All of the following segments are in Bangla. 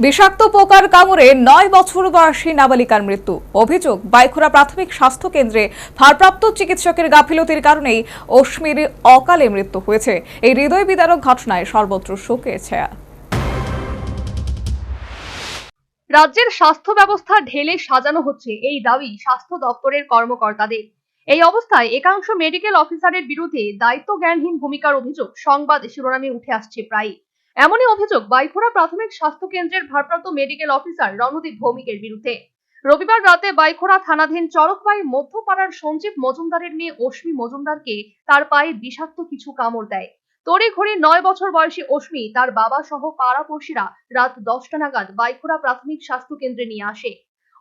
বিষাক্ত পোকার কামড়ে নয় বছর বয়সী নাবালিকার মৃত্যু। অভিযোগ, বাইখোরা প্রাথমিক স্বাস্থ্য কেন্দ্রে ভারপ্রাপ্ত চিকিৎসকের গাফিলতির কারণেই অশ্মির অকালে মৃত্যু হয়েছে। এই হৃদয় বিদারক ঘটনায় সর্বত্র শোকের ছায়া। রাজ্যের স্বাস্থ্য ব্যবস্থা ঢেলে সাজানো হচ্ছে এই দাবি স্বাস্থ্য দপ্তরের কর্মকর্তাদের। এই অবস্থায় একাংশ মেডিকেল অফিসারের বিরুদ্ধে দায়িত্ব জ্ঞানহীন ভূমিকার অভিযোগ সংবাদ শিরোনামে উঠে আসছে প্রায় এমনই অভিযোগ বাইখোড়া প্রাথমিক স্বাস্থ্য কেন্দ্রের ভারপ্রাপ্ত মেডিকেল অফিসার রণদীপ ভৌমিকের বিরুদ্ধে। রবিবার রাতে বাইখোড়া থানাধীন চরকপাই মধ্যপাড়ার সঞ্জীব মজুমদারের মেয়ে অশ্মি মজুমদারকে তার পায়ে বিষাক্ত কিছু কামড় দেয়। তড়ি ঘড়ি নয় বছর বয়সী অশ্মি তার বাবা সহ পাড়াপড়শিরা রাত দশটা নাগাদ বাইখোড়া প্রাথমিক স্বাস্থ্য কেন্দ্রে নিয়ে আসে।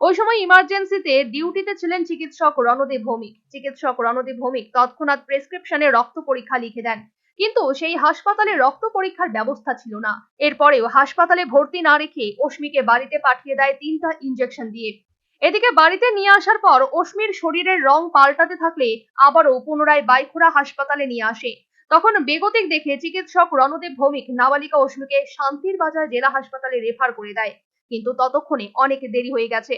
ওই সময় ইমার্জেন্সিতে ডিউটিতে ছিলেন চিকিৎসক রণদেব ভৌমিক। চিকিৎসক রণদেব ভৌমিক তৎক্ষণাৎ প্রেসক্রিপশনে রক্ত পরীক্ষা লিখে দেন। কিন্তু সেই হাসপাতালে রক্ত পরীক্ষার ব্যবস্থা ছিল না। এরপরেও হাসপাতালে ভর্তি না রেখে অশ্মিকে বাড়িতে পাঠিয়ে দেয় তিনটা ইনজেকশন দিয়ে। এদিকে বাড়িতে নিয়ে আসার পর অশ্মির শরীরের রং পাল্টাতে থাকলে আবারও পুনরায় বাইখোড়া হাসপাতালে নিয়ে আসে। তখন বেগতিক দেখে চিকিৎসক রণদেব ভৌমিক নাবালিকা অশ্মিকে শান্তির বাজার জেলা হাসপাতালে রেফার করে দেয়। কিন্তু ততক্ষণে অনেক দেরি হয়ে গেছে।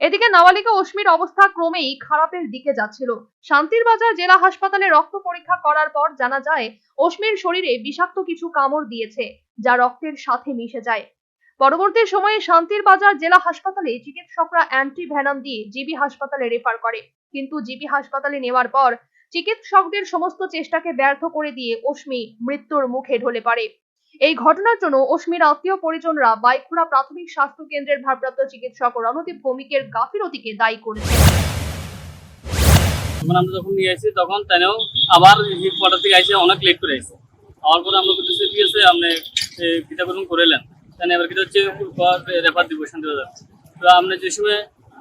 এদিকে নাবালিকা অশ্মির অবস্থা ক্রমেই খারাপের দিকে যাচ্ছিল। শান্তির বাজার জেলা হাসপাতালে রক্ত পরীক্ষা করার পর জানা যায়, অশ্মির শরীরে বিষাক্ত কিছু কামড় দিয়েছে, যা রক্তের সাথে মিশে যায়। পরবর্তী সময়ে শান্তির বাজার জেলা হাসপাতালে চিকিৎসকরা অ্যান্টি ভ্যানাম দিয়ে জিবি হাসপাতালে রেফার করে। কিন্তু জিবি হাসপাতালে নেওয়ার পর, চিকিৎসকদের সমস্ত চেষ্টাকে ব্যর্থ করে দিয়ে অশ্মি মৃত্যুর মুখে ঢলে পড়ে। এই ঘটনার জন্য অশ্মির আত্মীয় পরিজনরা বাইখুড়া প্রাথমিক স্বাস্থ্য কেন্দ্রের ভারপ্রাপ্ত চিকিৎসক রণদীপ ভৌমিকের গাফিলতিকে দায়ী করেছে। আমরা যখন নিয়ে আসি, তখন তাইও আবার কোয়ার্টার থেকে আইসে অনেক লেট করে আসছে আবার পরে আমরা বলতেছি, ঠিক আছে, আপনি কিতা করুন করেলেন তাই এবার কিতা হচ্ছে রেফার দিব শান্তি বাজার তো আপনি যে সময়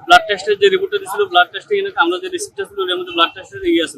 ব্লাড টেস্টের যে রিপোর্টটা দিয়েছিল ব্লাড টেস্টে আমরা যে রিসিপ্টটা ছিল ওর ব্লাড টেস্টের ইয়ে আছে।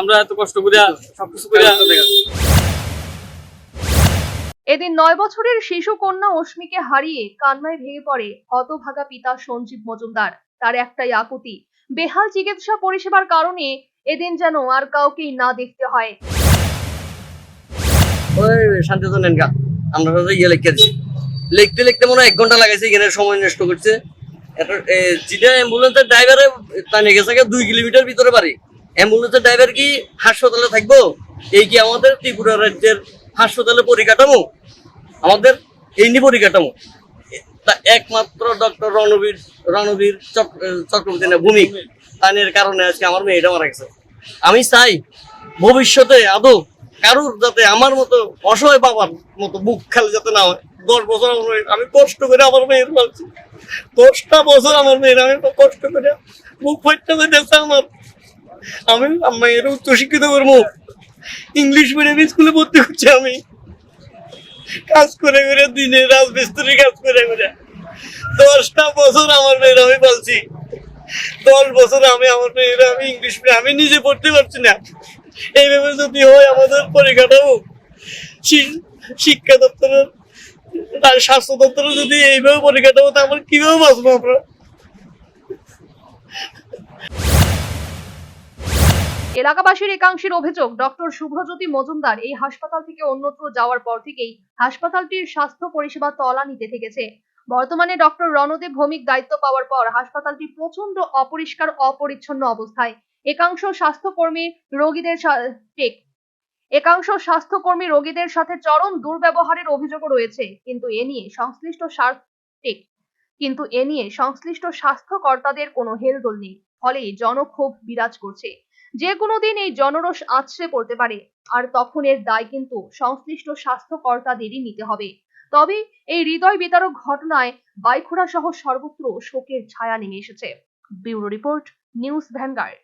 আমরা এত কষ্ট করে সবকিছু করে এদিন নয় বছরের শিশু কন্যা অশ্মিকে হারিয়ে কান্নায় ভেঙে পড়ে হতভাগা পিতা সঞ্জীব মজুমদার। তার একটাই আকুতি বেহাল চিকিৎসা পরিষেবার কারণে এদিন যেন আর কাউকেই না দেখতে হয়। ওই শান্তিতো নেন গা আমরা তো ইয়ে লিখে দিছি। লিখতে লিখতে মনে হয় এক ঘণ্টা লাগাইছে এখানে সময় নষ্ট করছে। যেটা অ্যাম্বুলেন্সের ড্রাইভারে তা নিয়ে গেছে দুই কিলোমিটার ভিতরে বাড়ি। অ্যাম্বুলেন্সের ড্রাইভার কি হাসপাতালে থাকব? এই কি আমাদের ত্রিপুরা রাজ্যের হাসপাতালে পরিকাঠামো? আমাদের এই নিয়ে পরিকাঠামো। একমাত্র ডক্টর রণবীর রণবীর চক- চক্রবর্তী না ভূমিক তানের কারণে আজকে আমার মেয়েটা মারা গেছে। আমি চাই ভবিষ্যতে আদৌ কারুর যাতে আমার মতো অসহায় বাবার মতো বুক খালি যাতে না হয়। দশ বছর আমার আমি কষ্ট করে আমার মেয়ের পালছি দশটা বছর আমার মেয়ের আমি কষ্ট করে বুক ফাইটটা হইতেছে আমার। আমি আমার মেয়ের উচ্চশিক্ষিত করব ইংলিশ মিডিয়াম স্কুলে ভর্তি করছি আমি। কাজ করে করে দিনে রাজমিস্ত্রি কাজ করে করে। দশটা বছর আমার মেয়ের আমি পালছি। দশ বছর আমি আমার মেয়েরা আমি ইংলিশ আমি নিজে পড়তে পারছি না। এইভাবে যদি হয় আমাদের পরিকাঠামো। শিক্ষা দপ্তরের, আর স্বাস্থ্য দপ্তরে যদি এইভাবে পরিকাঠামো, তো কীভাবে বাঁচবো আমরা? এলাকাবাসীর একাংশের অভিযোগ, ডক্টর শুভ্রজ্যোতি মজুমদার এই হাসপাতাল থেকে অন্যত্র যাওয়ার পর থেকেই হাসপাতালটির স্বাস্থ্য পরিষেবা তলানিতে থেকেছে। বর্তমানে ডক্টর রণদেব ভৌমিক দায়িত্ব পাওয়ার পর হাসপাতালটি প্রচণ্ড অপরিষ্কার, অপরিচ্ছন্ন অবস্থায়। একাংশ স্বাস্থ্যকর্মী রোগীদের ঠিক। একাংশ স্বাস্থ্যকর্মী রোগীদের সাথে চরম দুর্ব্যবহারের অভিযোগও রয়েছে। কিন্তু এ নিয়ে সংশ্লিষ্ট ঠিক। কিন্তু এ নিয়ে সংশ্লিষ্ট স্বাস্থ্যকর্তাদের কোনো হেলদোল নেই। ফলে জনক্ষোভ বিরাজ করছে। যে কোনো দিন এই জনরস আছড়ে পড়তে পারে। আর তখন এর দায় কিন্তু সংশ্লিষ্ট স্বাস্থ্যকর্তাদেরই নিতে হবে। তবে এই হৃদয় বিতারক ঘটনায় বাইখোড়া সহ সর্বত্র শোকের ছায়া নেমে এসেছে। Bureau report, news Vanguard.